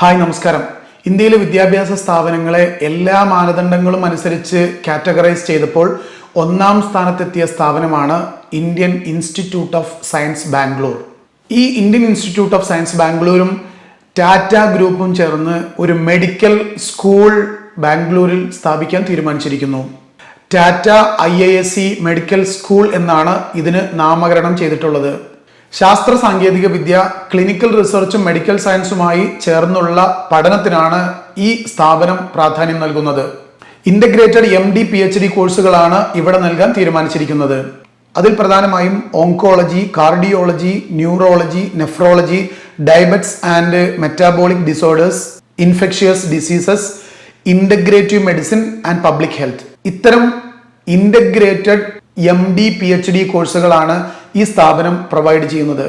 Hi നമസ്കാരം. ഇന്ത്യയിലെ വിദ്യാഭ്യാസ സ്ഥാപനങ്ങളെ എല്ലാ മാനദണ്ഡങ്ങളും അനുസരിച്ച് കാറ്റഗറൈസ് ചെയ്തപ്പോൾ ഒന്നാം സ്ഥാനത്തെത്തിയ സ്ഥാപനമാണ് Indian institute of science Bangalore. ഈ ഇന്ത്യൻ ഇൻസ്റ്റിറ്റ്യൂട്ട് ഓഫ് സയൻസ് ബാംഗ്ലൂരും ടാറ്റ ഗ്രൂപ്പും ചേർന്ന് ഒരു മെഡിക്കൽ സ്കൂൾ ബാംഗ്ലൂരിൽ സ്ഥാപിക്കാൻ തീരുമാനിച്ചിരിക്കുന്നു. ടാറ്റ ഐ മെഡിക്കൽ സ്കൂൾ എന്നാണ് ഇതിന് നാമകരണം ചെയ്തിട്ടുള്ളത്. ശാസ്ത്ര സാങ്കേതിക വിദ്യ ക്ലിനിക്കൽ റിസർച്ചും മെഡിക്കൽ സയൻസുമായി ചേർന്നുള്ള പഠനത്തിനാണ് ഈ സ്ഥാപനം പ്രാധാന്യം നൽകുന്നത്. Integrated M D P H D കോഴ്സുകളാണ് ഇവിടെ നൽകാൻ തീരുമാനിച്ചിരിക്കുന്നത്. അതിൽ പ്രധാനമായും oncology cardiology neurology nephrology diabetes and metabolic disorders infectious diseases integrative medicine and public health ഇത്തരം integrated M D P H D കോഴ്സുകളാണ് ഈ സ്ഥാപനം പ്രൊവൈഡ് ചെയ്യുന്നത്.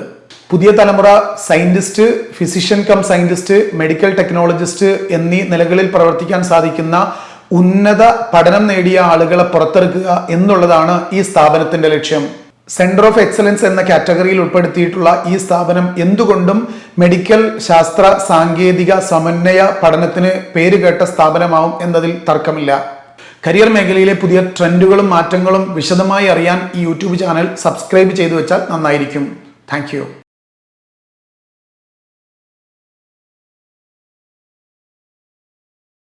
പുതിയ തലമുറ scientist physician cum scientist medical technologist എന്നീ നിലകളിൽ പ്രവർത്തിക്കാൻ സാധിക്കുന്ന ഉന്നത പഠനം നേടിയ ആളുകളെ പുറത്തെടുക്കുക എന്നുള്ളതാണ് ഈ സ്ഥാപനത്തിന്റെ ലക്ഷ്യം. സെന്റർ ഓഫ് എക്സലൻസ് എന്ന കാറ്റഗറിയിൽ ഉൾപ്പെടുത്തിയിട്ടുള്ള ഈ സ്ഥാപനം എന്തുകൊണ്ടും മെഡിക്കൽ ശാസ്ത്ര സാങ്കേതിക സമന്വയ പഠനത്തിന് പേരുകേട്ട സ്ഥാപനമാവും എന്നതിൽ തർക്കമില്ല. കരിയർ മേഖലയിലെ പുതിയ ട്രെൻഡുകളും മാറ്റങ്ങളും വിശദമായി അറിയാൻ ഈ യൂട്യൂബ് ചാനൽ സബ്സ്ക്രൈബ് ചെയ്തു വെച്ചാൽ നന്നായിരിക്കും. താങ്ക്